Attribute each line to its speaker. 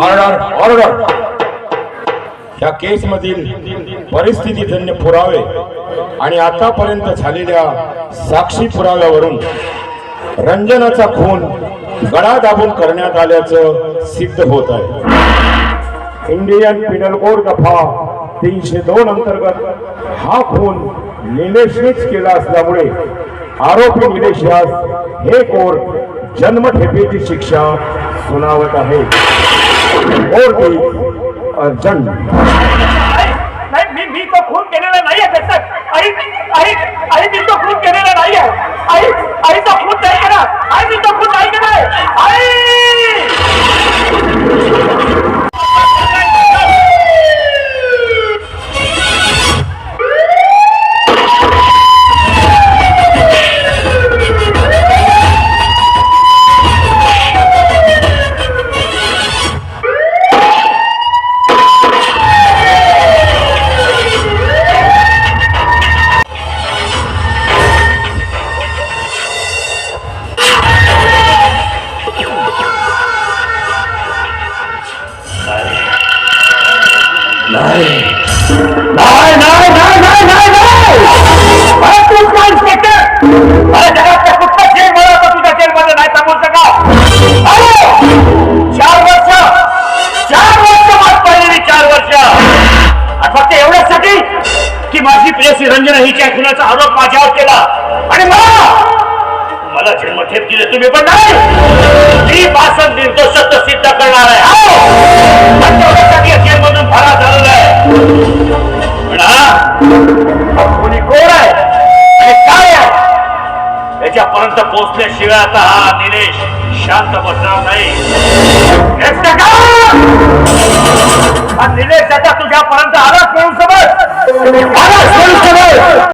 Speaker 1: Order या केस मधील परिस्थितीजन्य पुरावे आणि आतापर्यंत झालेल्या साक्षी पुराव्यावरून रंजनाचा खून गळा दाबून करण्यात आल्याचं सिद्ध होत आहे. इंडियन पिनल कोड दफा तीनशे दोन अंतर्गत हा खून निलेशनेच केला असल्यामुळे आरोपी निलेश हे कोर्ट जन्मठेपेची शिक्षा सुनावत आहे. कोर्ट अर्जंट
Speaker 2: नाही मी मी तो खून केलेला नाहीये त्याच्यात आई आई आई मी तो खून केलेला नाहीये. आई आई तो खून नाही? केला आई मी तो खून नाही करा आई! नाही. नाही नाही नाही नाही नाही तू काय जगातल्या कुठला तुझ्या जेलमध्ये नाही सांगू शका अरे चार वर्ष चार वर्ष मात पाहिलेली चार वर्ष. आणि फक्त एवढ्यासाठी की माझी प्रियसी रंजना हिच्या खुनाचा आरोप माझ्यावर केला. आणि मला मला जन्मठेप दिले तुम्ही पण नाही. मी भाषण कोणी कोण आहे? आणि काय आहे? त्याच्यापर्यंत पोहोचल्याशिवाय आता हा निलेश शांत बसणार नाही. हा निलेश आता तुझ्यापर्यंत आला कोण समज